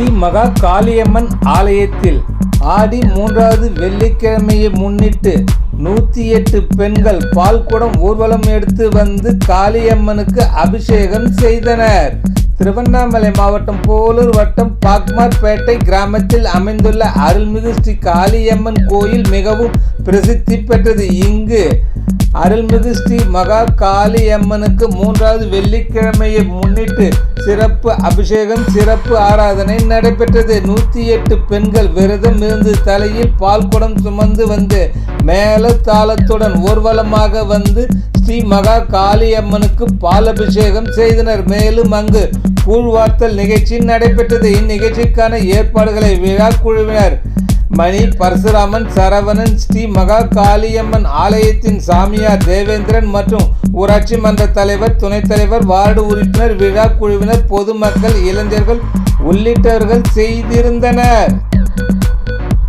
ஸ்ரீ மகா காளியம்மன் ஆலயத்தில் ஆடி மூன்றாவது வெள்ளிக்கிழமையை முன்னிட்டு நூற்றி எட்டு பெண்கள் பால்குடம் ஊர்வலம் எடுத்து வந்து காளியம்மனுக்கு அபிஷேகம் செய்தனர். திருவண்ணாமலை மாவட்டம் போலூர் வட்டம் பாக்மார்பேட்டை கிராமத்தில் அமைந்துள்ள அருள்மிகு ஸ்ரீ காளியம்மன் கோயில் மிகவும் பிரசித்தி பெற்றது. இங்கு அருள்மிகு ஸ்ரீ மகா காளியம்மனுக்கு மூன்றாவது வெள்ளிக்கிழமையை முன்னிட்டு சிறப்பு அபிஷேகம் சிறப்பு ஆராதனை நடைபெற்றது. நூற்றி எட்டு பெண்கள் விரதம் இருந்து தலையில் பால் குடம் சுமந்து வந்து மேல தாளத்துடன் ஊர்வலமாக வந்து ஸ்ரீ மகா காளியம்மனுக்கு பால் அபிஷேகம் செய்தனர். மேலும் அங்கு கூழ்வார்த்தல் நிகழ்ச்சி நடைபெற்றது. இந்நிகழ்ச்சிக்கான ஏற்பாடுகளை விழா குழுவினர் மணி பரசுராமன் சரவணன் ஸ்ரீ மகா காளியம்மன் ஆலயத்தின் சாமியார் தேவேந்திரன் மற்றும் ஊராட்சி மன்ற தலைவர் துணைத் தலைவர் வார்டு உறுப்பினர் விழா குழுவினர் பொதுமக்கள் இளைஞர்கள் உள்ளிட்டவர்கள் செய்திருந்தனர்.